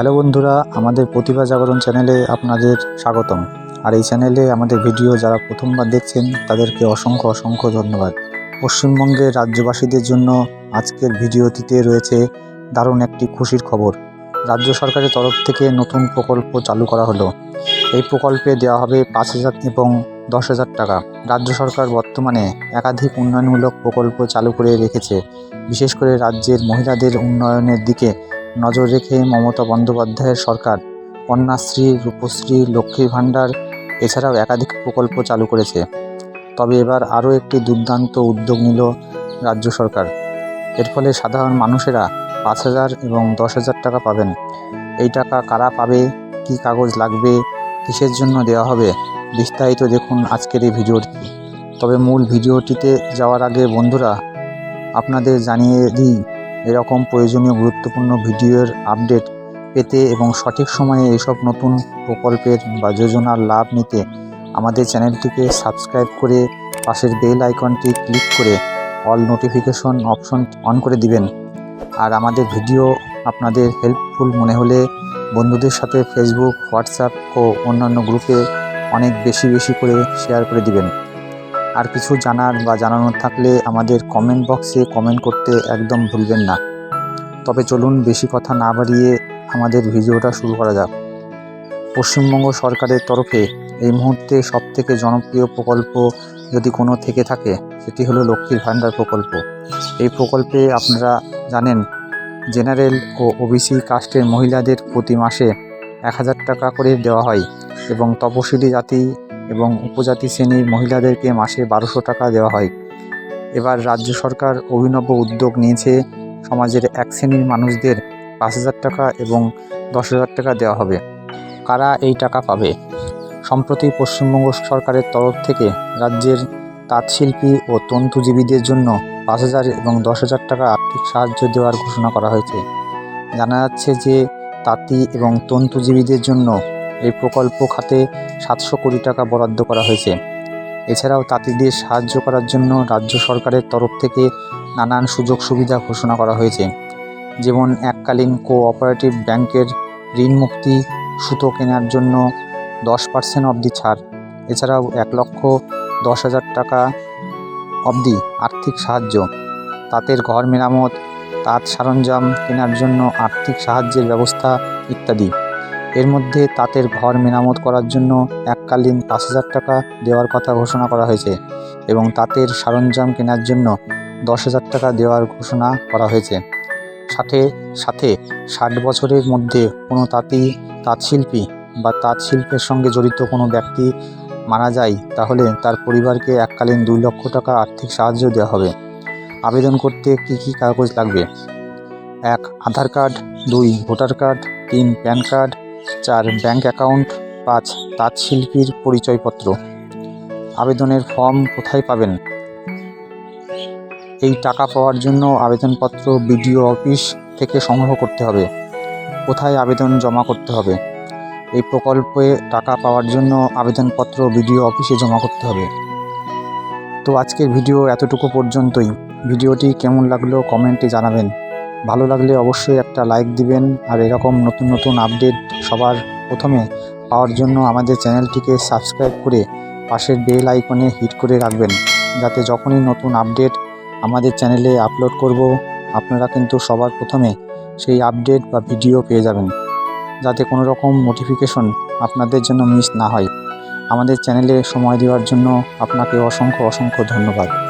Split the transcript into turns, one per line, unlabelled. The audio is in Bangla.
হ্যালো বন্ধুরা, আমাদের প্রতিভা জাগরণ চ্যানেলে আপনাদের স্বাগতম। আর এই চ্যানেলে আমাদের ভিডিও যারা প্রথমবার দেখছেন, তাদেরকে অসংখ্য অসংখ্য ধন্যবাদ। পশ্চিমবঙ্গের রাজ্যবাসীদের জন্য আজকের ভিডিওটিতে রয়েছে দারুণ একটি খুশির খবর। রাজ্য সরকারের তরফ থেকে নতুন প্রকল্প চালু করা হলো। এই প্রকল্পে দেওয়া হবে পাঁচ হাজার এবং দশ হাজার টাকা। রাজ্য সরকার বর্তমানে একাধিক উন্নয়নমূলক প্রকল্প চালু করে রেখেছে। বিশেষ করে রাজ্যের মহিলাদের উন্নয়নের দিকে নজর রেখে মমতা বন্দ্যোপাধ্যায়ের সরকার, কন্যাশ্রী, রূপশ্রী, লক্ষ্মীর ভাণ্ডার এছাড়াও একাধিক প্রকল্প চালু করেছে। তবে এবার আরও একটি দুর্দান্ত উদ্যোগ নিল রাজ্য সরকার। এর ফলে সাধারণ মানুষেরা পাঁচ হাজার এবং দশ হাজার টাকা পাবেন। এই টাকা কারা পাবে, কী কাগজ লাগবে, কিসের জন্য দেওয়া হবে, বিস্তারিত দেখুন আজকের এই ভিডিওটি। তবে মূল ভিডিওটিতে যাওয়ার আগে বন্ধুরা, আপনাদের জানিয়ে দিই এরকম প্রয়োজনীয় গুরুত্বপূর্ণ ভিডিওর আপডেট পেতে এবং সঠিক সময়ে এইসব নতুন প্রকল্পের বা যোজনার লাভ নিতে আমাদের চ্যানেলটিকে সাবস্ক্রাইব করে পাশের বেল আইকনটি ক্লিক করে অল নোটিফিকেশন অপশন অন করে দিবেন। আর আমাদের ভিডিও আপনাদের হেল্পফুল মনে হলে বন্ধুদের সাথে ফেসবুক হোয়াটসঅ্যাপ ও অন্যান্য গ্রুপে অনেক বেশি বেশি করে শেয়ার করে দিবেন। আর কিছু জানার বা জানানোর থাকলে আমাদের কমেন্ট বক্সে কমেন্ট করতে একদম ভুলবেন না। তবে চলুন বেশি কথা না বাড়িয়ে আমাদের ভিডিওটা শুরু করা যাক। পশ্চিমবঙ্গ সরকারের তরফে এই মুহূর্তে সবথেকে জনপ্রিয় প্রকল্প যদি কোনো থেকে থাকে, সেটি হলো লক্ষ্মীর ভাণ্ডার প্রকল্প। এই প্রকল্পে আপনারা জানেন, জেনারেল ও ওবিসি কাস্টের মহিলাদের প্রতি মাসে এক হাজার টাকা করে দেওয়া হয় এবং তপশিলি জাতি এবং উপজাতি শ্রেণির মহিলাদেরকে মাসে বারোশো টাকা দেওয়া হয়। এবার রাজ্য সরকার অভিনব উদ্যোগ নিয়েছে সমাজের এক শ্রেণির মানুষদের পাঁচ হাজার টাকা এবং দশ হাজার টাকা দেওয়া হবে। কারা এই টাকা পাবে? সম্প্রতি পশ্চিমবঙ্গ সরকারের তরফ থেকে রাজ্যের তাঁতশিল্পী ও তন্তুজীবীদের জন্য পাঁচ হাজার এবং দশ হাজার টাকা আর্থিক সাহায্য দেওয়ার ঘোষণা করা হয়েছে। জানা যাচ্ছে যে তাঁতি এবং তন্তুজীবীদের জন্য এই প্রকল্প খাতে সাতশো কোটি টাকা বরাদ্দ করা হয়েছে। এছাড়াও তাঁতিদের সাহায্য করার জন্য রাজ্য সরকারের তরফ থেকে নানান সুযোগ সুবিধা ঘোষণা করা হয়েছে। যেমন এককালীন কোঅপারেটিভ ব্যাংকের ঋণ মুক্তি সুতো কেনার জন্য দশ পার্সেন্ট অবধি ছাড়। এছাড়াও এক লক্ষ দশ হাজার টাকা অবধি আর্থিক সাহায্য। তাঁতের ঘর মেরামত, তাঁত সরঞ্জাম কেনার জন্য আর্থিক সাহায্যের ব্যবস্থা ইত্যাদি। এর মধ্যে তাঁতের ঘর মেরামত করার জন্য এককালীন পাঁচ হাজার টাকা দেওয়ার কথা ঘোষণা করা হয়েছে এবং তাঁতের সরঞ্জাম কেনার জন্য দশ হাজার টাকা দেওয়ার ঘোষণা করা হয়েছে। সাথে সাথে ষাট বছরের মধ্যে কোনো তাঁতি তাঁতশিল্পী বা তাঁত শিল্পের সঙ্গে জড়িত কোনো ব্যক্তি মারা যায়, তাহলে তার পরিবারকে এককালীন দুই লক্ষ টাকা আর্থিক সাহায্য দেওয়া হবে। আবেদন করতে কী কী কাগজ লাগবে? এক, আধার কার্ড, দুই, ভোটার কার্ড, তিন, প্যান কার্ড চার ব্যাংক অ্যাকাউন্ট, পাঁচ তাঁত শিল্পীর পরিচয়পত্র। আবেদনের ফর্ম কোথায় পাবেন? এই টাকা পাওয়ার জন্য আবেদনপত্র বিডিও অফিস থেকে সংগ্রহ করতে হবে। কোথায় আবেদন জমা করতে হবে? এই প্রকল্পে টাকা পাওয়ার জন্য আবেদনপত্র বিডিও অফিসে জমা করতে হবে। তো আজকের ভিডিও এতটুকু পর্যন্তই। ভিডিওটি কেমন লাগল কমেন্টে জানাবেন। ভালো লাগলে অবশ্যই একটা লাইক দিবেন। আর এরকম নতুন নতুন আপডেট সবার প্রথমে পাওয়ার জন্য আমাদের চ্যানেলটিকে সাবস্ক্রাইব করে পাশের বেল আইকনে হিট করে রাখবেন। যাতে যখনই নতুন আপডেট আমাদের চ্যানেলে আপলোড করব, আপনারা কিন্তু সবার প্রথমে সেই আপডেট বা ভিডিও পেয়ে যাবেন। যাতে কোনো রকম নোটিফিকেশন আপনাদের জন্য মিস না হয়। আমাদের চ্যানেলে সময় দেওয়ার জন্য আপনাকে অসংখ্য অসংখ্য ধন্যবাদ।